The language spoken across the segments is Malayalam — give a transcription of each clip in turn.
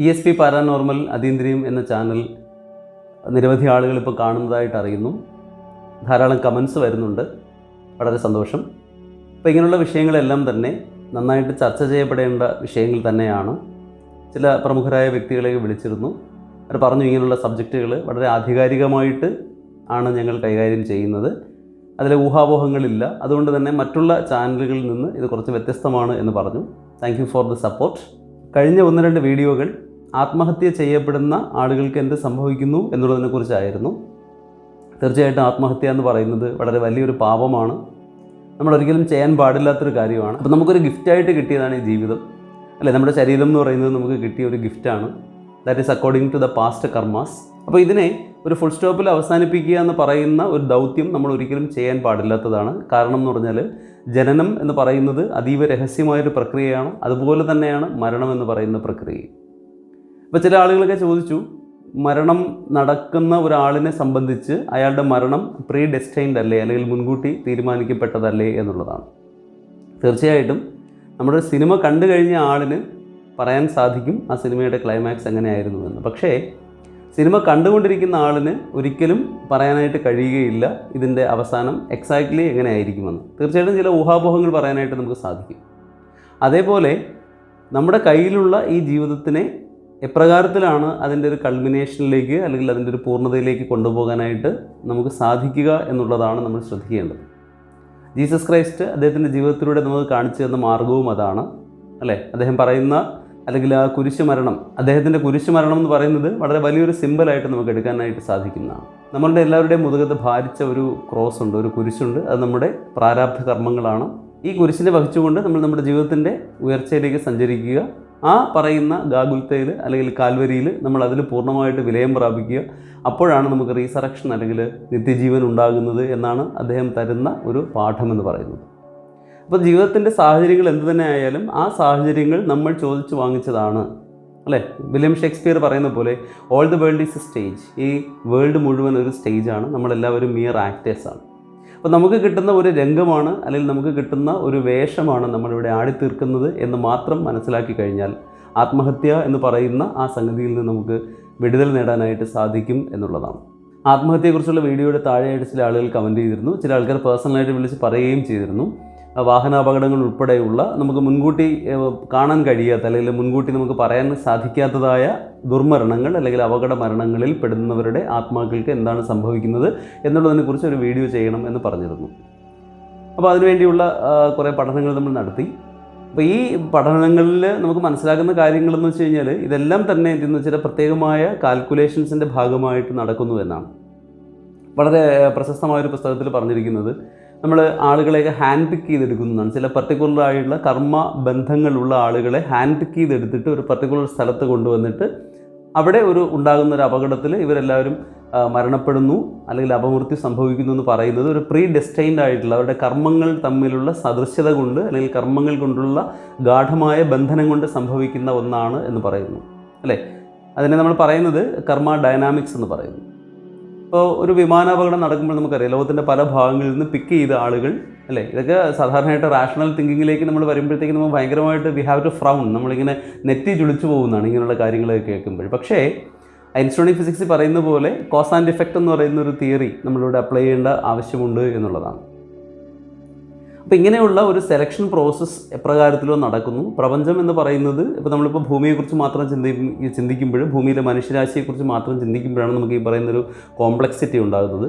ഇ എസ് പി പാരാനോർമൽ അതീന്ദ്രിയം എന്ന ചാനൽ നിരവധി ആളുകൾ ഇപ്പോൾ കാണുന്നതായിട്ട് അറിയുന്നു. ധാരാളം കമൻസ് വരുന്നുണ്ട്. വളരെ സന്തോഷം. അപ്പോൾ ഇങ്ങനെയുള്ള വിഷയങ്ങളെല്ലാം തന്നെ നന്നായിട്ട് ചർച്ച ചെയ്യപ്പെടേണ്ട വിഷയങ്ങൾ തന്നെയാണ്. ചില പ്രമുഖരായ വ്യക്തികളെ വിളിച്ചിരുന്നു. അവർ പറഞ്ഞു ഇങ്ങനെയുള്ള സബ്ജക്റ്റുകൾ വളരെ ആധികാരികമായിട്ട് ആണ് ഞങ്ങൾ കൈകാര്യം ചെയ്യുന്നത്. അതിലെ ഊഹാപോഹങ്ങളില്ല. അതുകൊണ്ട് തന്നെ മറ്റുള്ള ചാനലുകളിൽ നിന്ന് ഇത് കുറച്ച് വ്യത്യസ്തമാണ് എന്ന് പറഞ്ഞു. താങ്ക് ഫോർ ദ സപ്പോർട്ട് കഴിഞ്ഞ ഒന്ന് രണ്ട് വീഡിയോകൾ ആത്മഹത്യ ചെയ്യപ്പെടുന്ന ആളുകൾക്ക് എന്ത് സംഭവിക്കുന്നു എന്നുള്ളതിനെക്കുറിച്ചായിരുന്നു. തീർച്ചയായിട്ടും ആത്മഹത്യ എന്ന് പറയുന്നത് വളരെ വലിയൊരു പാപമാണ്. നമ്മൾ ഒരിക്കലും ചെയ്യാൻ പാടില്ലാത്തൊരു കാര്യമാണ്. അപ്പോൾ നമുക്കൊരു ഗിഫ്റ്റായിട്ട് കിട്ടിയതാണ് ഈ ജീവിതം. അല്ലേ? നമ്മുടെ ശരീരം എന്ന് പറയുന്നത് നമുക്ക് കിട്ടിയ ഒരു ഗിഫ്റ്റാണ് that is according to the past karmas അപ്പോൾ ഇതിനെ ഒരു ഫുൾ സ്റ്റോപ്പിൽ അവസാനിപ്പിക്കുക എന്ന് പറയുന്ന ഒരു ദൗത്യം നമ്മൾ ഒരിക്കലും ചെയ്യാൻ പാടില്ലാത്തതാണ്. കാരണം എന്ന് പറഞ്ഞാൽ ജനനം എന്ന് പറയുന്നത് അതീവ രഹസ്യമായൊരു പ്രക്രിയയാണ്. അതുപോലെ തന്നെയാണ് മരണം എന്ന് പറയുന്ന പ്രക്രിയ. ഇപ്പോൾ ചില ആളുകളൊക്കെ ചോദിച്ചു മരണം നടക്കുന്ന ഒരാളിനെ സംബന്ധിച്ച് അയാളുടെ മരണം പ്രീ ഡെസ്റ്റൈൻഡ് അല്ലേ അല്ലെങ്കിൽ മുൻകൂട്ടി തീരുമാനിക്കപ്പെട്ടതല്ലേ എന്നുള്ളതാണ്. തീർച്ചയായിട്ടും നമ്മുടെ സിനിമ കണ്ടു കഴിഞ്ഞ ആളിന് പറയാൻ സാധിക്കും ആ സിനിമയുടെ ക്ലൈമാക്സ് എങ്ങനെയായിരുന്നു എന്ന്. പക്ഷേ സിനിമ കണ്ടുകൊണ്ടിരിക്കുന്ന ആളിന് ഒരിക്കലും പറയാനായിട്ട് കഴിയുകയില്ല ഇതിന്റെ അവസാനം എക്സാക്ട്ലി എങ്ങനെയായിരിക്കുമെന്ന്. തീർച്ചയായിട്ടും ചില ഊഹാപോഹങ്ങൾ പറയാനായിട്ട് നമുക്ക് സാധിക്കും. അതേപോലെ നമ്മുടെ കയ്യിലുള്ള ഈ ജീവിതത്തിനെ എപ്രകാരത്തിലാണ് അതിന്റെ ഒരു കൾമിനേഷനിലേക്ക് അല്ലെങ്കിൽ അതിന്റെ ഒരു പൂർണതയിലേക്ക് കൊണ്ടുപോകാനായിട്ട് നമുക്ക് സാധിക്കുക എന്നുള്ളതാണ് നമ്മൾ ശ്രദ്ധിക്കേണ്ടത്. ജീസസ് ക്രൈസ്റ്റ് അദ്ദേഹത്തിന്റെ ജീവിതത്തിലൂടെ നമുക്ക് കാണിച്ചു തന്ന മാർഗവും അതാണ് അല്ലേ? അദ്ദേഹം പറയുന്ന അല്ലെങ്കിൽ ആ കുരിശ് മരണം അദ്ദേഹത്തിന്റെ കുരിശ് മരണം എന്ന് പറയുന്നത് വളരെ വലിയൊരു സിമ്പിളായിട്ട് നമുക്ക് എടുക്കാനായിട്ട് സാധിക്കുന്നതാണ്. നമ്മളുടെ എല്ലാവരുടെയും മുതുകത്ത് ഭാരിച്ച ഒരു ക്രോസ് ഉണ്ട് ഒരു കുരിശുണ്ട്. അത് നമ്മുടെ പ്രാരാബ്ധ കർമ്മങ്ങളാണ്. ഈ കുരിശിൽ വഹിച്ചുകൊണ്ട് നമ്മൾ നമ്മുടെ ജീവിതത്തിന്റെ ഉയർച്ചയിലേക്ക് സഞ്ചരിക്കുക. ആ പറയുന്ന ഗാഗുൽത്തയിൽ അല്ലെങ്കിൽ കാൽവരിയിൽ നമ്മൾ അതിൽ പൂർണമായിട്ട് വിലയം പ്രാപിക്കുക. അപ്പോഴാണ് നമുക്ക് റീസറക്ഷൻ അല്ലെങ്കിൽ നിത്യജീവൻ ഉണ്ടാകുന്നത് എന്നാണ് അദ്ദേഹം തരുന്ന ഒരു പാഠമെന്ന് പറയുന്നത്. അപ്പോൾ ജീവിതത്തിന്റെ സാഹചര്യങ്ങൾ എന്തു തന്നെ ആയാലും ആ സാഹചര്യങ്ങൾ നമ്മൾ ചോദിച്ചു വാങ്ങിച്ചതാണ്. അല്ലേ? വില്യം ഷേക്സ്പിയർ പറയുന്ന പോലെ all the world is a stage ഈ വേൾഡ് മുഴുവൻ ഒരു സ്റ്റേജാണ് നമ്മളെല്ലാവരും മിയർ ആക്ടേഴ്സാണ് അപ്പോൾ നമുക്ക് കിട്ടുന്ന ഒരു രംഗമാണ് അല്ലെങ്കിൽ നമുക്ക് കിട്ടുന്ന ഒരു വേഷമാണ് നമ്മളിവിടെ ആടിത്തീർക്കുന്നത് എന്ന് മാത്രം മനസ്സിലാക്കി കഴിഞ്ഞാൽ ആത്മഹത്യ എന്ന് പറയുന്ന ആ സംഗതിയിൽ നിന്ന് നമുക്ക് വിടുതൽ നേടാനായിട്ട് സാധിക്കും എന്നുള്ളതാണ്. ആത്മഹത്യയെക്കുറിച്ചുള്ള വീഡിയോയുടെ താഴെയായിട്ട് ചില ആളുകൾ കമന്റ് ചെയ്തിരുന്നു. ചില ആൾക്കാർ പേഴ്സണലായിട്ട് വിളിച്ച് പറയുകയും ചെയ്തിരുന്നു. വാഹനാപകടങ്ങൾ ഉൾപ്പെടെയുള്ള നമുക്ക് മുൻകൂട്ടി കാണാൻ കഴിയാത്ത അല്ലെങ്കിൽ മുൻകൂട്ടി നമുക്ക് പറയാൻ സാധിക്കാത്തതായ ദുർമരണങ്ങൾ അല്ലെങ്കിൽ അപകട മരണങ്ങളിൽ പെടുന്നവരുടെ ആത്മാക്കൾക്ക് എന്താണ് സംഭവിക്കുന്നത് എന്നുള്ളതിനെക്കുറിച്ച് ഒരു വീഡിയോ ചെയ്യണം എന്ന് പറഞ്ഞിരുന്നു. അപ്പോൾ അതിനുവേണ്ടിയുള്ള കുറേ പഠനങ്ങൾ നമ്മൾ നടത്തി. അപ്പോൾ ഈ പഠനങ്ങളിൽ നമുക്ക് മനസ്സിലാക്കുന്ന കാര്യങ്ങളെന്ന് വെച്ച് കഴിഞ്ഞാൽ ഇതെല്ലാം തന്നെ എന്ന് വെച്ചാൽ പ്രത്യേകമായ കാൽക്കുലേഷൻസിന്റെ ഭാഗമായിട്ട് നടക്കുന്നു എന്നാണ്. വളരെ പ്രശസ്തമായൊരു പുസ്തകത്തിൽ പറഞ്ഞിരിക്കുന്നത് നമ്മൾ ആളുകളെയൊക്കെ ഹാൻഡ് പിക്ക് ചെയ്തെടുക്കുന്നതാണ് ചില പർട്ടിക്കുലർ ആയിട്ടുള്ള കർമ്മ ബന്ധങ്ങളുള്ള ആളുകളെ ഹാൻഡ് പിക്ക് ചെയ്തെടുത്തിട്ട് ഒരു പർട്ടിക്കുലർ സ്ഥലത്ത് കൊണ്ടുവന്നിട്ട് അവിടെ ഒരു ഉണ്ടാകുന്ന ഒരു അപകടത്തിൽ ഇവരെല്ലാവരും മരണപ്പെടുന്നു. അല്ലെങ്കിൽ അപമൃത്യു സംഭവിക്കുന്നു എന്ന് പറയുന്നത് ഒരു പ്രീ ഡെസ്റ്റൈൻഡ് ആയിട്ടുള്ള അവരുടെ കർമ്മങ്ങൾ തമ്മിലുള്ള സദൃശ്യത കൊണ്ട് അല്ലെങ്കിൽ കർമ്മങ്ങൾ കൊണ്ടുള്ള ഗാഠമായ ബന്ധനം കൊണ്ട് സംഭവിക്കുന്ന ഒന്നാണ് എന്ന് പറയുന്നു. അല്ലേ? അതിനെ നമ്മൾ പറയുന്നത് കർമ്മ ഡയനാമിക്സ് എന്ന് പറയുന്നു. ഇപ്പോൾ ഒരു വിമാനാപകടം നടക്കുമ്പോൾ നമുക്കറിയാം ലോകത്തിന്റെ പല ഭാഗങ്ങളിൽ നിന്ന് പിക്ക് ചെയ്ത ആളുകൾ അല്ലേ? ഇതൊക്കെ സാധാരണയായിട്ട് റാഷണൽ തിങ്കിങ്ങിലേക്ക് നമ്മൾ വരുമ്പോഴത്തേക്ക് നമ്മൾ ഭയങ്കരമായിട്ട് വി ഹാവ് ടു ഫ്രൗൺ നമ്മളിങ്ങനെ നെറ്റി ചുളിച്ചു പോകുന്നതാണ് ഇങ്ങനെയുള്ള കാര്യങ്ങളൊക്കെ കേൾക്കുമ്പോൾ. പക്ഷേ ഐൻസ്റ്റോണിക് ഫിസിക്സ് പറയുന്ന പോലെ കോസ് ആൻഡ് ഇഫക്റ്റ് എന്ന് പറയുന്ന ഒരു തിയറി നമ്മളിവിടെ അപ്ലൈ ചെയ്യേണ്ട ആവശ്യമുണ്ട് എന്നുള്ളതാണ്. അപ്പോൾ ഇങ്ങനെയുള്ള ഒരു സെലക്ഷൻ പ്രോസസ്സ് എപ്രകാരത്തിലോ നടക്കുന്നു. പ്രപഞ്ചം എന്ന് പറയുന്നത് ഇപ്പോൾ നമ്മളിപ്പോൾ ഭൂമിയെക്കുറിച്ച് മാത്രം ചിന്തി ചിന്തിക്കുമ്പോഴും ഭൂമിയിലെ മനുഷ്യരാശിയെക്കുറിച്ച് മാത്രം ചിന്തിക്കുമ്പോഴാണ് നമുക്ക് ഈ പറയുന്നൊരു കോംപ്ലക്സിറ്റി ഉണ്ടാകുന്നത്.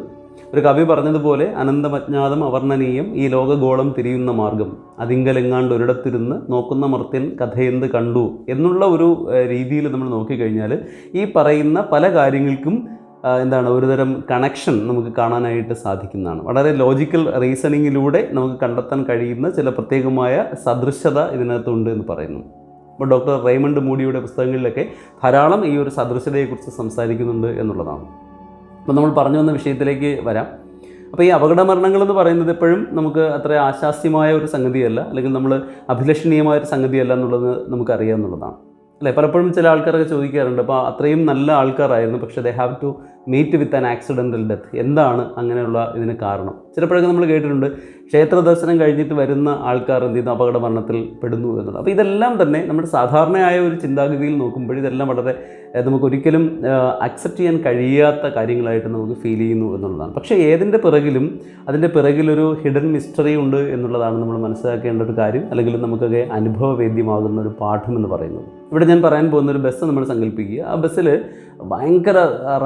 ഒരു കവി പറഞ്ഞതുപോലെ അനന്തമജ്ഞാതം അവർണനീയം ഈ ലോകഗോളം തിരിയുന്ന മാർഗം അതിങ്കലെങ്ങാണ്ട് ഒരിടത്തിരുന്ന് നോക്കുന്ന മർത്യൻ കഥയെന്ത് കണ്ടു? എന്നുള്ള ഒരു രീതിയിൽ നമ്മൾ നോക്കിക്കഴിഞ്ഞാൽ ഈ പറയുന്ന പല കാര്യങ്ങൾക്കും എന്താണ് ഒരുതരം കണക്ഷൻ നമുക്ക് കാണാനായിട്ട് സാധിക്കുന്നതാണ്. വളരെ ലോജിക്കൽ റീസണിങ്ങിലൂടെ നമുക്ക് കണ്ടെത്താൻ കഴിയുന്ന ചില പ്രത്യേകമായ സദൃശ്യത ഇതിനകത്തുണ്ട് എന്ന് പറയുന്നു. അപ്പോൾ ഡോക്ടർ റെയ്മണ്ട് മൂഡിയുടെ പുസ്തകങ്ങളിലൊക്കെ ധാരാളം ഈ ഒരു സദൃശ്യതയെക്കുറിച്ച് സംസാരിക്കുന്നുണ്ട് എന്നുള്ളതാണ്. അപ്പോൾ നമ്മൾ പറഞ്ഞു വന്ന വിഷയത്തിലേക്ക് വരാം. അപ്പോൾ ഈ അപകട മരണങ്ങൾ എന്ന് പറയുന്നത് എപ്പോഴും നമുക്ക് അത്ര ആശാസ്യമായ ഒരു സംഗതിയല്ല അല്ലെങ്കിൽ നമ്മൾ അഭിലഷണീയമായ ഒരു സംഗതിയല്ല എന്നുള്ളത് നമുക്കറിയാം എന്നുള്ളതാണ് അല്ലേ? പലപ്പോഴും ചില ആൾക്കാരൊക്കെ ചോദിക്കാറുണ്ട് അപ്പോൾ അത്രയും നല്ല ആൾക്കാരായിരുന്നു പക്ഷേ they have to meet with an accidental death എന്താണ് അങ്ങനെയുള്ള ഇതിന് കാരണം? ചിലപ്പോഴൊക്കെ നമ്മൾ കേട്ടിട്ടുണ്ട് ക്ഷേത്ര ദർശനം കഴിഞ്ഞിട്ട് വരുന്ന ആൾക്കാർ എന്ത് ചെയ്യുന്നു? അപകട മരണത്തിൽ പെടുന്നു എന്നുള്ളത്. അപ്പോൾ ഇതെല്ലാം തന്നെ നമ്മുടെ സാധാരണയായ ഒരു ചിന്താഗതിയിൽ നോക്കുമ്പോൾ ഇതെല്ലാം വളരെ നമുക്കൊരിക്കലും അക്സെപ്റ്റ് ചെയ്യാൻ കഴിയാത്ത കാര്യങ്ങളായിട്ട് നമുക്ക് ഫീൽ ചെയ്യുന്നു എന്നുള്ളതാണ്. പക്ഷേ ഏതിന്റെ പിറകിലും അതിന്റെ പിറകിലൊരു ഹിഡൻ മിസ്റ്ററി ഉണ്ട് എന്നുള്ളതാണ് നമ്മൾ മനസ്സിലാക്കേണ്ട ഒരു കാര്യം അല്ലെങ്കിൽ നമുക്കൊക്കെ അനുഭവവേദ്യമാകുന്ന ഒരു പാഠം എന്ന് പറയുന്നത്. ഇവിടെ ഞാൻ പറയാൻ പോകുന്ന ഒരു ബസ് നമ്മൾ സങ്കല്പിക്കുക. ആ ബസ്സിൽ ഭയങ്കര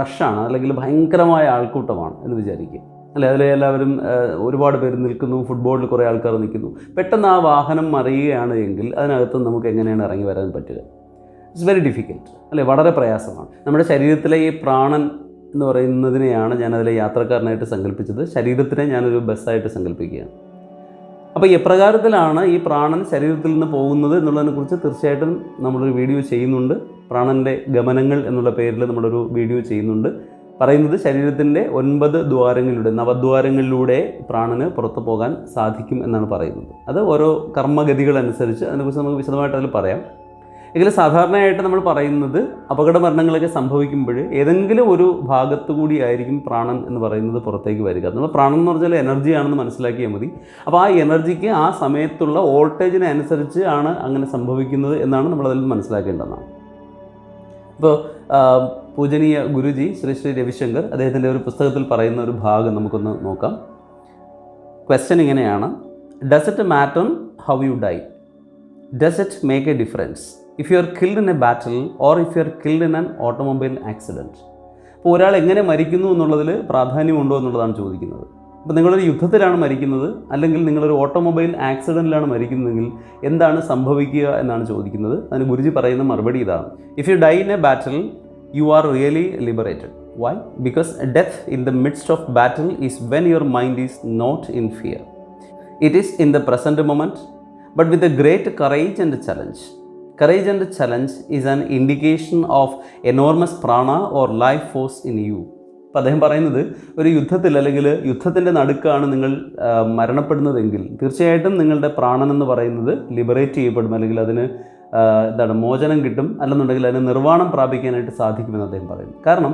റഷാണ് അല്ലെങ്കിൽ ഭയങ്കരമായ ആൾക്കൂട്ടമാണ് എന്ന് വിചാരിക്കുക. അല്ലെ? അതിൽ എല്ലാവരും ഒരുപാട് പേര് നിൽക്കുന്നു. ഫുട്ബോളിൽ കുറേ ആൾക്കാർ നിൽക്കുന്നു. പെട്ടെന്ന് ആ വാഹനം മറിയുകയാണ് എങ്കിൽ അതിനകത്ത് നമുക്ക് എങ്ങനെയാണ് ഇറങ്ങി വരാൻ പറ്റുക? ഇറ്റ്സ് വെരി ഡിഫിക്കൽട്ട് അല്ലെ? വളരെ പ്രയാസമാണ്. നമ്മുടെ ശരീരത്തിലെ ഈ പ്രാണൻ എന്ന് പറയുന്നതിനെയാണ് ഞാൻ അതിലെ യാത്രക്കാരനായിട്ട് സങ്കല്പിച്ചത്. ശരീരത്തിനെ ഞാനൊരു ബസ്സായിട്ട് സങ്കല്പിക്കുകയാണ്. അപ്പോൾ എപ്രകാരത്തിലാണ് ഈ പ്രാണൻ ശരീരത്തിൽ നിന്ന് പോകുന്നത് എന്നുള്ളതിനെക്കുറിച്ച് തീർച്ചയായിട്ടും നമ്മളൊരു വീഡിയോ ചെയ്യുന്നുണ്ട്. പ്രാണന്റെ ഗമനങ്ങൾ എന്നുള്ള പേരിൽ നമ്മളൊരു വീഡിയോ ചെയ്യുന്നുണ്ട്. പറയുന്നത് ശരീരത്തിന്റെ ഒൻപത് ദ്വാരങ്ങളിലൂടെ നവദ്വാരങ്ങളിലൂടെ പ്രാണന് പുറത്തു പോകാൻ സാധിക്കും എന്നാണ് പറയുന്നത്. അത് ഓരോ കർമ്മഗതികളനുസരിച്ച് അതിനെക്കുറിച്ച് നമുക്ക് വിശദമായിട്ട് അതിൽ പറയാം. എങ്കിലും സാധാരണയായിട്ട് നമ്മൾ പറയുന്നത് അപകട മരണങ്ങളൊക്കെ സംഭവിക്കുമ്പോൾ ഏതെങ്കിലും ഒരു ഭാഗത്തു കൂടി ആയിരിക്കും പ്രാണൻ എന്ന് പറയുന്നത് പുറത്തേക്ക് വരിക. നമ്മൾ പ്രാണൻ എന്ന് പറഞ്ഞാൽ എനർജിയാണെന്ന് മനസ്സിലാക്കിയാൽ മതി. അപ്പോൾ ആ എനർജിക്ക് ആ സമയത്തുള്ള വോൾട്ടേജിനനുസരിച്ച് ആണ് അങ്ങനെ സംഭവിക്കുന്നത് എന്നാണ് നമ്മളതിൽ മനസ്സിലാക്കേണ്ടതാണ് ഇപ്പോൾ പൂജനീയ ഗുരുജി ശ്രീ ശ്രീ രവിശങ്കർ അദ്ദേഹത്തിന്റെ ഒരു പുസ്തകത്തിൽ പറയുന്ന ഒരു ഭാഗം നമുക്കൊന്ന് നോക്കാം. ക്വസ്റ്റ്യൻ ഇങ്ങനെയാണ്. Does it matter how you die does it make a difference if you are killed in a battle or if you are killed in an automobile accident അപ്പോൾ ഒരാൾ എങ്ങനെ മരിക്കുന്നു എന്നുള്ളതിൽ പ്രാധാന്യമുണ്ടോ എന്നുള്ളതാണ് ചോദിക്കുന്നത്. അപ്പോൾ നിങ്ങളൊരു യുദ്ധത്തിലാണ് മരിക്കുന്നത് അല്ലെങ്കിൽ നിങ്ങളൊരു ഓട്ടോമൊബൈൽ ആക്സിഡന്റിലാണ് മരിക്കുന്നതെങ്കിൽ എന്താണ് സംഭവിക്കുക എന്നാണ് ചോദിക്കുന്നത്. അതിന് ഗുരുജി പറയുന്ന മറുപടി ഇതാണ് if you die in a battle you are really liberated why because death in the midst of battle is when your mind is not in fear it is in the present moment but with a great courage and challenge courage and challenge is an indication of enormous prana or life force in you. അപ്പോൾ അദ്ദേഹം പറയുന്നത് ഒരു യുദ്ധത്തിൽ അല്ലെങ്കിൽ യുദ്ധത്തിന്റെ നടുക്കാണ് നിങ്ങൾ മരണപ്പെടുന്നതെങ്കിൽ തീർച്ചയായിട്ടും നിങ്ങളുടെ പ്രാണൻ എന്ന് പറയുന്നത് ലിബറേറ്റ് ചെയ്യപ്പെടും അല്ലെങ്കിൽ അതിന് എന്താണ് മോചനം കിട്ടും അല്ലെന്നുണ്ടെങ്കിൽ അതിന് നിർവാണം പ്രാപിക്കാനായിട്ട് സാധിക്കുമെന്ന് അദ്ദേഹം പറയുന്നു. കാരണം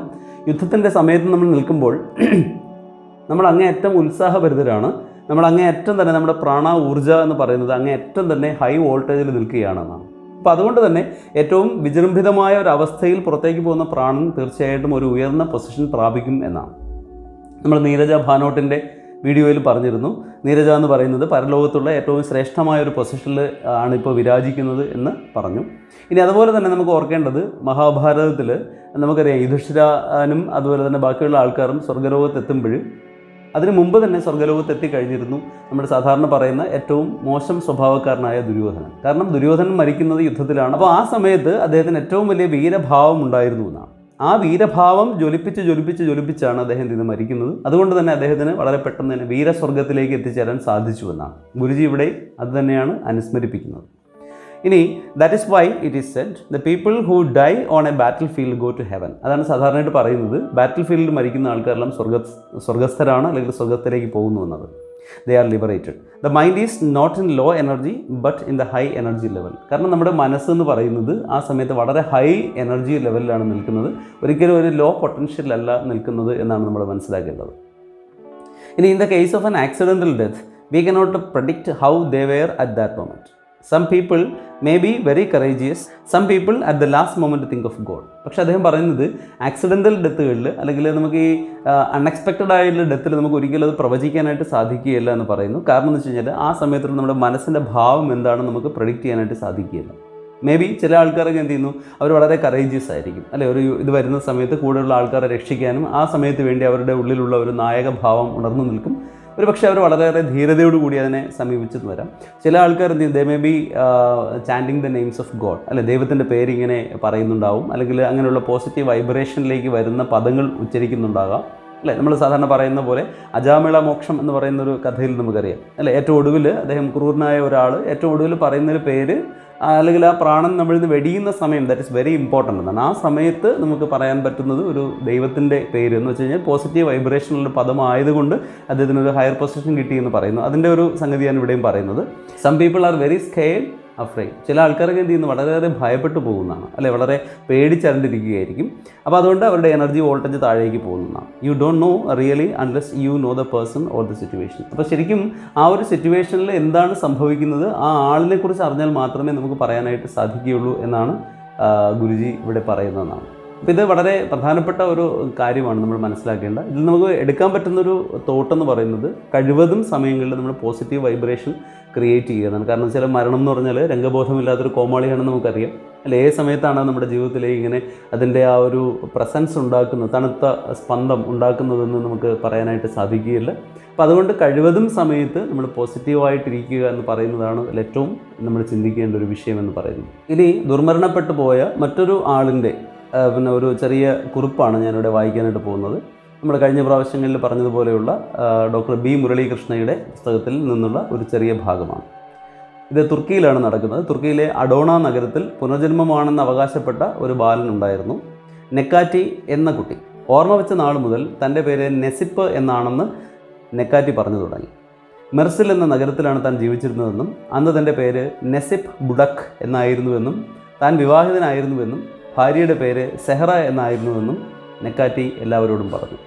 യുദ്ധത്തിന്റെ സമയത്ത് നമ്മൾ നിൽക്കുമ്പോൾ നമ്മൾ അങ്ങേയറ്റം ഉത്സാഹഭരിതരാണ്. നമ്മൾ അങ്ങേയറ്റം തന്നെ നമ്മുടെ പ്രാണ ഊർജ എന്ന് പറയുന്നത് അങ്ങേയറ്റം തന്നെ ഹൈ വോൾട്ടേജിൽ നിൽക്കുകയാണെന്നാണ്. അപ്പോൾ അതുകൊണ്ട് തന്നെ ഏറ്റവും വിജൃംഭിതമായ ഒരു അവസ്ഥയിൽ പുറത്തേക്ക് പോകുന്ന പ്രാണൻ തീർച്ചയായിട്ടും ഒരു ഉയർന്ന പൊസിഷൻ പ്രാപിക്കും എന്നാണ്. നമ്മൾ നീരജ ഭാനോട്ടിന്റെ വീഡിയോയിൽ പറഞ്ഞിരുന്നു. നീരജ എന്ന് പറയുന്നത് പരലോകത്തുള്ള ഏറ്റവും ശ്രേഷ്ഠമായ ഒരു പൊസിഷനിൽ ആണ് ഇപ്പോൾ വിരാജിക്കുന്നത് എന്ന് പറഞ്ഞു. ഇനി അതുപോലെ തന്നെ നമുക്ക് ഓർക്കേണ്ടത് മഹാഭാരതത്തിൽ നമുക്കറിയാം യുധിഷ്ഠിരാനും അതുപോലെ തന്നെ ബാക്കിയുള്ള ആൾക്കാരും സ്വർഗലോകത്തെത്തുമ്പോൾ അതിന് മുമ്പ് തന്നെ സ്വർഗലോകത്ത് എത്തിക്കഴിഞ്ഞിരുന്നു നമ്മൾ സാധാരണ പറയുന്ന ഏറ്റവും മോശം സ്വഭാവക്കാരനായ ദുര്യോധനൻ. കാരണം ദുര്യോധനൻ മരിക്കുന്നത് യുദ്ധത്തിലാണ്. അപ്പോൾ ആ സമയത്ത് അദ്ദേഹത്തിന് ഏറ്റവും വലിയ വീരഭാവം ഉണ്ടായിരുന്നു എന്നാണ്. ആ വീരഭാവം ജ്വലിപ്പിച്ച് ജ്വലിപ്പിച്ച് ജ്വലിപ്പിച്ചാണ് അദ്ദേഹം ഇത് മരിക്കുന്നത്. അതുകൊണ്ട് തന്നെ അദ്ദേഹത്തിന് വളരെ പെട്ടെന്ന് തന്നെ വീരസ്വർഗത്തിലേക്ക് എത്തിച്ചേരാൻ സാധിച്ചു എന്നാണ്. ഗുരുജി ഇവിടെ അത് തന്നെയാണ് അനുസ്മരിപ്പിക്കുന്നത്. ഇനി that is why it is said the people who die on a battlefield go to heaven അതാണ് സാധാരണയായിട്ട് പറയുന്നത്. ബാറ്റിൽ ഫീൽഡിൽ മരിക്കുന്ന ആൾക്കാരെല്ലാം സ്വർഗ സ്വർഗസ്ഥരാണ് അല്ലെങ്കിൽ സ്വർഗത്തിലേക്ക് പോകുന്നു എന്നത്. They are liberated the mind is not in low energy but in the high energy level കാരണം നമ്മുടെ മനസ്സ് എന്ന് പറയുന്നത് ആ സമയത്ത് വളരെ ഹൈ എനർജി ലെവലിലാണ് നിൽക്കുന്നത്. ഒരിക്കലും ഒരു ലോ പൊട്ടൻഷ്യലല്ല നിൽക്കുന്നത് എന്നാണ് നമ്മൾ മനസ്സിലാക്കേണ്ടത്. ഇനി in the case of an accidental death we cannot predict how they were at that moment some people may be very courageous some people at the last moment think of God പക്ഷേ അദ്ദേഹം പറയുന്നത് ആക്സിഡന്റൽ ഡെത്തുകളിൽ അല്ലെങ്കിൽ നമുക്ക് ഈ അൺഎക്സ്പെക്റ്റഡ് ആയിട്ടുള്ള ഡെത്തിൽ നമുക്ക് ഒരിക്കലും അത് പ്രവചിക്കാനായിട്ട് സാധിക്കുകയില്ല എന്ന് പറയുന്നു. കാരണം എന്ന് വെച്ച് കഴിഞ്ഞാൽ ആ സമയത്ത് നമ്മുടെ മനസ്സിന്റെ ഭാവം എന്താണെന്ന് നമുക്ക് പ്രഡിക്റ്റ് ചെയ്യാനായിട്ട് സാധിക്കുകയില്ല. മേ ബി ചില ആൾക്കാരൊക്കെ എന്ത് ചെയ്യുന്നു? അവർ വളരെ കറേജിയസ് ആയിരിക്കും. അല്ലെ? ഒരു ഇത് വരുന്ന സമയത്ത് കൂടെയുള്ള ആൾക്കാരെ രക്ഷിക്കാനും ആ സമയത്ത് വേണ്ടി അവരുടെ ഉള്ളിലുള്ള ഒരു നായകഭാവം ഉണർന്നു നിൽക്കും. ഒരു പക്ഷേ അവർ വളരെയേറെ ധീരതയോടുകൂടി അതിനെ സമീപിച്ചെന്ന് വരാം. ചില ആൾക്കാർ എന്ത് ചെയ്യും? They may be chanting the names of God അല്ലെ ദൈവത്തിന്റെ പേരിങ്ങനെ പറയുന്നുണ്ടാവും. അല്ലെങ്കിൽ അങ്ങനെയുള്ള പോസിറ്റീവ് വൈബ്രേഷനിലേക്ക് വരുന്ന പദങ്ങൾ ഉച്ചരിക്കുന്നുണ്ടാകാം. അല്ലേ നമ്മൾ സാധാരണ പറയുന്ന പോലെ അജാമിള മോക്ഷം എന്ന് പറയുന്ന ഒരു കഥയിൽ നമുക്കറിയാം. അല്ലേ ഏറ്റവും ഒടുവിൽ അദ്ദേഹം ക്രൂരനായ ഒരാൾ ഏറ്റവും ഒടുവിൽ പറയുന്നൊരു പേര് അല്ലെങ്കിൽ ആ പ്രാണൻ നമ്മളിൽ നിന്ന് വെടിയുന്ന സമയം ദാറ്റ് ഇസ് വെരി ഇമ്പോർട്ടന്റ് എന്നാണ്. ആ സമയത്ത് നമുക്ക് പറയാൻ പറ്റുന്നത് ഒരു ദൈവത്തിന്റെ പേര് എന്ന് വെച്ച് കഴിഞ്ഞാൽ പോസിറ്റീവ് വൈബ്രേഷനുള്ള പദമായതുകൊണ്ട് അദ്ദേഹത്തിന് ഒരു ഹയർ പൊസിഷൻ കിട്ടി എന്ന് പറയുന്നു. അതിന്റെ ഒരു സംഗതിയാണ് ഇവിടെയും പറയുന്നത്. Some people are very scared afraid ചില ആൾക്കാരൊക്കെ എന്ത് ചെയ്യുന്നു? വളരെയേറെ ഭയപ്പെട്ടു പോകുന്നതാണ്. അല്ലെ? വളരെ പേടിച്ചരണ്ടിരിക്കുകയായിരിക്കും. അപ്പോൾ അതുകൊണ്ട് അവരുടെ എനർജി വോൾട്ടേജ് താഴേക്ക് പോകുന്നതാണ്. You don't know really unless you know the person or the situation അപ്പോൾ ശരിക്കും ആ ഒരു സിറ്റുവേഷനിൽ എന്താണ് സംഭവിക്കുന്നത്? ആ ആളിനെ കുറിച്ച് അറിഞ്ഞാൽ മാത്രമേ നമുക്ക് പറയാനായിട്ട് സാധിക്കുകയുള്ളൂ എന്നാണ് ഗുരുജി ഇവിടെ പറയുന്നതെന്നാണ് അപ്പോൾ ഇത് വളരെ പ്രധാനപ്പെട്ട ഒരു കാര്യമാണ് നമ്മൾ മനസ്സിലാക്കേണ്ട ഇതിൽ നമുക്ക് എടുക്കാൻ പറ്റുന്നൊരു തോട്ടെന്ന് പറയുന്നത് കഴിവതും സമയങ്ങളിൽ നമ്മൾ പോസിറ്റീവ് വൈബ്രേഷൻ ക്രിയേറ്റ് ചെയ്യുന്നതാണ്. കാരണം ചില മരണം എന്ന് പറഞ്ഞാൽ രംഗബോധമില്ലാത്തൊരു കോമാളിയാണെന്ന് നമുക്കറിയാം. അല്ല ഏത് സമയത്താണ് നമ്മുടെ ജീവിതത്തിലെ ഇങ്ങനെ അതിന്റെ ആ ഒരു പ്രസൻസ് ഉണ്ടാക്കുന്നത് തണുത്ത സ്പന്ദം ഉണ്ടാക്കുന്നതെന്ന് നമുക്ക് പറയാനായിട്ട് സാധിക്കുകയില്ല. അപ്പോൾ അതുകൊണ്ട് കഴിവതും സമയത്ത് നമ്മൾ പോസിറ്റീവായിട്ടിരിക്കുക എന്ന് പറയുന്നതാണ് ഏറ്റവും നമ്മൾ ചിന്തിക്കേണ്ട ഒരു വിഷയം എന്ന് പറയുന്നത്. ഇനി ദുർമരണപ്പെട്ടു പോയ മറ്റൊരു ആളിന്റെ പിന്നെ ഒരു ചെറിയ കുറിപ്പാണ് ഞാനിവിടെ വായിക്കാനായിട്ട് പോകുന്നത്. നമ്മൾ കഴിഞ്ഞ പ്രാവശ്യങ്ങളിൽ പറഞ്ഞതുപോലെയുള്ള ഡോക്ടർ ബി മുരളീകൃഷ്ണയുടെ പുസ്തകത്തിൽ നിന്നുള്ള ഒരു ചെറിയ ഭാഗമാണ്. ഇത് തുർക്കിയിലാണ് നടക്കുന്നത്. തുർക്കിയിലെ അഡോണ നഗരത്തിൽ പുനർജന്മമാണെന്ന് അവകാശപ്പെട്ട ഒരു ബാലൻ ഉണ്ടായിരുന്നു. നെക്കാറ്റി എന്ന കുട്ടി. ഓർമ്മ വെച്ച നാൾ മുതൽ തന്റെ പേര് നെസിപ്പ് എന്നാണെന്ന് നെക്കാറ്റി പറഞ്ഞു തുടങ്ങി. മെർസിൽ എന്ന നഗരത്തിലാണ് താൻ ജീവിച്ചിരുന്നതെന്നും അന്ന് തന്റെ പേര് നെസിപ്പ് ബുഡക് എന്നായിരുന്നുവെന്നും താൻ വിവാഹിതനായിരുന്നുവെന്നും ഭാര്യയുടെ പേര് സെഹറ എന്നായിരുന്നുവെന്നും നെക്കാറ്റി എല്ലാവരോടും പറഞ്ഞു.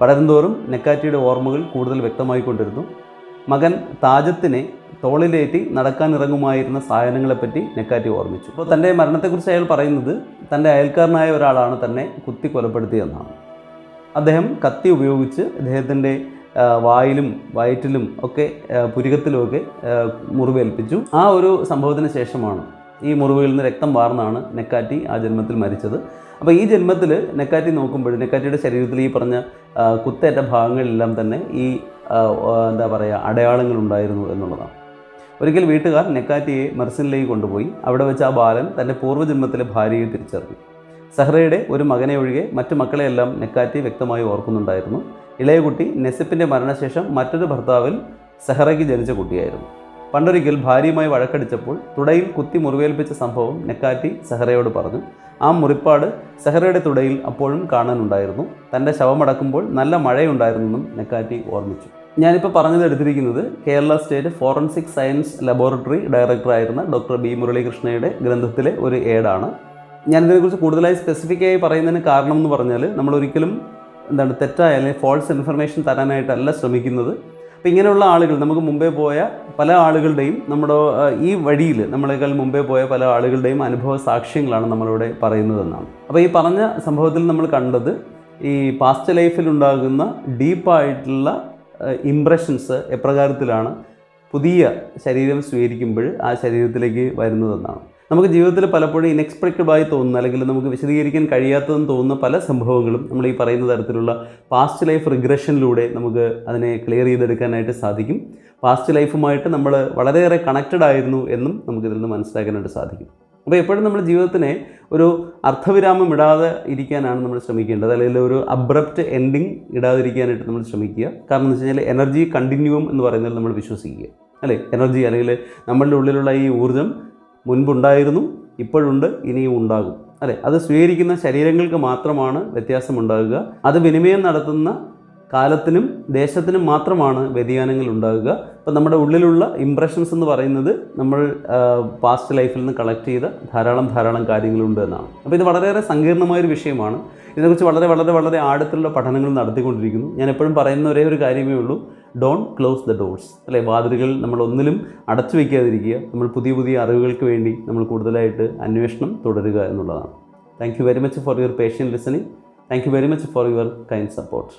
വളരുന്തോറും നെക്കാറ്റിയുടെ ഓർമ്മകൾ കൂടുതൽ വ്യക്തമായിക്കൊണ്ടിരുന്നു മകൻ താജത്തിനെ തോളിലേറ്റി നടക്കാനിറങ്ങുമായിരുന്ന സാധനങ്ങളെപ്പറ്റി നെക്കാറ്റി ഓർമ്മിച്ചു. അപ്പോൾ തന്റെ മരണത്തെക്കുറിച്ച് അയാൾ പറയുന്നത് തന്റെ അയൽക്കാരനായ ഒരാളാണ് തന്നെ കുത്തി കൊലപ്പെടുത്തിയെന്നാണ് അദ്ദേഹം കത്തി ഉപയോഗിച്ച് അദ്ദേഹത്തിന്റെ വായിലും വയറ്റിലും ഒക്കെ പുരികത്തിലുമൊക്കെ മുറിവേൽപ്പിച്ചു. ആ ഒരു സംഭവത്തിന് ശേഷമാണ് ഈ മുറിവുകളിൽ നിന്ന് രക്തം വാർന്നാണ് നെക്കാറ്റി ആ ജന്മത്തിൽ മരിച്ചത്. അപ്പോൾ ഈ ജന്മത്തിൽ നെക്കാറ്റി നോക്കുമ്പോൾ നെക്കാറ്റിയുടെ ശരീരത്തിൽ ഈ പറഞ്ഞ കുത്തേറ്റ ഭാഗങ്ങളിലെല്ലാം തന്നെ ഈ എന്താ പറയുക അടയാളങ്ങൾ ഉണ്ടായിരുന്നു എന്നുള്ളതാണ്. ഒരിക്കൽ വീട്ടുകാർ നെക്കാറ്റിയെ മെർസിനിലേക്ക് കൊണ്ടുപോയി. അവിടെ വെച്ച് ആ ബാലൻ തന്റെ പൂർവജന്മത്തിലെ ഭാര്യയെ തിരിച്ചറിഞ്ഞു. സഹ്റയുടെ ഒരു മകനെ ഒഴികെ മറ്റു മക്കളെയെല്ലാം നെക്കാറ്റി വ്യക്തമായി ഓർക്കുന്നുണ്ടായിരുന്നു. ഇളയ കുട്ടി നെസിപ്പിന്റെ മരണശേഷം മറ്റൊരു ഭർത്താവിൽ സഹ്റയ്ക്ക് ജനിച്ച കുട്ടിയായിരുന്നു. പണ്ടൊരിക്കൽ ഭാര്യയുമായി വഴക്കടിച്ചപ്പോൾ തുടയിൽ കുത്തി മുറിവേൽപ്പിച്ച സംഭവം നെക്കാറ്റി സെഹ്റയോട് പറഞ്ഞു. ആ മുറിപ്പാട് സെഹ്റയുടെ തുടയിൽ അപ്പോഴും കാണാനുണ്ടായിരുന്നു. തന്റെ ശവമടക്കുമ്പോൾ നല്ല മഴയുണ്ടായിരുന്നെന്നും നെക്കാറ്റി ഓർമ്മിച്ചു. ഞാനിപ്പോൾ പറഞ്ഞത് എടുത്തിരിക്കുന്നത് Kerala state forensic science laboratory ഡയറക്ടറായിരുന്ന doctor B മുരളീകൃഷ്ണയുടെ ഗ്രന്ഥത്തിലെ ഒരു ഏഡാണ് ഞാനിതിനെക്കുറിച്ച് കൂടുതലായി സ്പെസിഫിക്കായി പറയുന്നതിന് കാരണം എന്ന് പറഞ്ഞാൽ നമ്മൾ ഒരിക്കലും എന്താണ് തെറ്റായ അല്ലെങ്കിൽ ഫോൾസ് ഇൻഫർമേഷൻ തരാനായിട്ടല്ല ശ്രമിക്കുന്നത്. അപ്പോൾ ഇങ്ങനെയുള്ള ആളുകൾ നമുക്ക് മുമ്പേ പോയ പല ആളുകളുടെയും നമ്മുടെ ഈ വഴിയിൽ നമ്മളെക്കാൾ മുമ്പേ പോയ പല ആളുകളുടെയും അനുഭവ സാക്ഷ്യങ്ങളാണ് നമ്മളിവിടെ പറയുന്നതെന്നാണ്. അപ്പോൾ ഈ പറഞ്ഞ സംഭവത്തിൽ നമ്മൾ കണ്ടത് ഈ പാസ്റ്റ് ലൈഫിൽ ഉണ്ടാകുന്ന ഡീപ്പായിട്ടുള്ള ഇംപ്രഷൻസ് എപ്രകാരത്തിലാണ് പുതിയ ശരീരം സ്വീകരിക്കുമ്പോൾ ആ ശരീരത്തിലേക്ക് വരുന്നതെന്നാണ്. നമുക്ക് ജീവിതത്തിൽ പലപ്പോഴും ഇൻഎക്സ്പെക്റ്റഡായി തോന്നുന്ന അല്ലെങ്കിൽ നമുക്ക് വിശദീകരിക്കാൻ കഴിയാത്തതെന്ന് തോന്നുന്ന പല സംഭവങ്ങളും നമ്മൾ ഈ പറയുന്ന തരത്തിലുള്ള പാസ്റ്റ് ലൈഫ് റിഗ്രഷനിലൂടെ നമുക്ക് അതിനെ ക്ലിയർ ചെയ്തെടുക്കാനായിട്ട് സാധിക്കും. പാസ്റ്റ് ലൈഫുമായിട്ട് നമ്മൾ വളരെയേറെ കണക്റ്റഡ് ആയിരുന്നു എന്നും നമുക്കിതിൽ നിന്ന് മനസ്സിലാക്കാനായിട്ട് സാധിക്കും. അപ്പോൾ എപ്പോഴും നമ്മുടെ ജീവിതത്തിനെ ഒരു അർത്ഥവിരാമം ഇടാതെ ഇരിക്കാനാണ് നമ്മൾ ശ്രമിക്കേണ്ടത്. അല്ലെങ്കിൽ ഒരു അബ്രപ്റ്റ് എൻഡിങ് ഇടാതിരിക്കാനായിട്ട് നമ്മൾ ശ്രമിക്കുക. കാരണം എന്ന് വെച്ച് കഴിഞ്ഞാൽ എനർജി കണ്ടിന്യൂം എന്ന് പറയുന്നതിൽ നമ്മൾ വിശ്വസിക്കുക. അല്ലേ? എനർജി അല്ലെങ്കിൽ നമ്മളുടെ ഉള്ളിലുള്ള ഈ ഊർജം മുൻപുണ്ടായിരുന്നു ഇപ്പോഴുണ്ട് ഇനിയും ഉണ്ടാകും. അല്ലെ? അത് സ്വീകരിക്കുന്ന ശരീരങ്ങൾക്ക് മാത്രമാണ് വ്യത്യാസമുണ്ടാകുക. അത് വിനിമയം നടത്തുന്ന കാലത്തിനും ദേശത്തിനും മാത്രമാണ് വ്യതിയാനങ്ങൾ ഉണ്ടാകുക. അപ്പം നമ്മുടെ ഉള്ളിലുള്ള ഇംപ്രഷൻസ് എന്ന് പറയുന്നത് നമ്മൾ പാസ്റ്റ് ലൈഫിൽ നിന്ന് കളക്ട് ചെയ്ത ധാരാളം ധാരാളം കാര്യങ്ങളുണ്ട് എന്നാണ്. അപ്പോൾ ഇത് വളരെയേറെ സങ്കീർണമായൊരു വിഷയമാണ്. ഇതിനെക്കുറിച്ച് വളരെ വളരെ വളരെ ആഴത്തിലുള്ള പഠനങ്ങൾ നടത്തിക്കൊണ്ടിരിക്കുന്നു. ഞാൻ എപ്പോഴും പറയുന്ന ഒരേ ഒരു കാര്യമേ ഉള്ളൂ. ഡോൺ ക്ലോസ് ദ ഡോർസ് അല്ലെ? വാതിലുകൾ നമ്മൾ ഒന്നിലും അടച്ചു വയ്ക്കാതിരിക്കുക നമ്മൾ പുതിയ പുതിയ അറിവുകൾക്ക് വേണ്ടി നമ്മൾ കൂടുതലായിട്ട് അന്വേഷണം തുടരുക എന്നുള്ളതാണ്. Thank you very much for your patient listening thank you very much for your kind support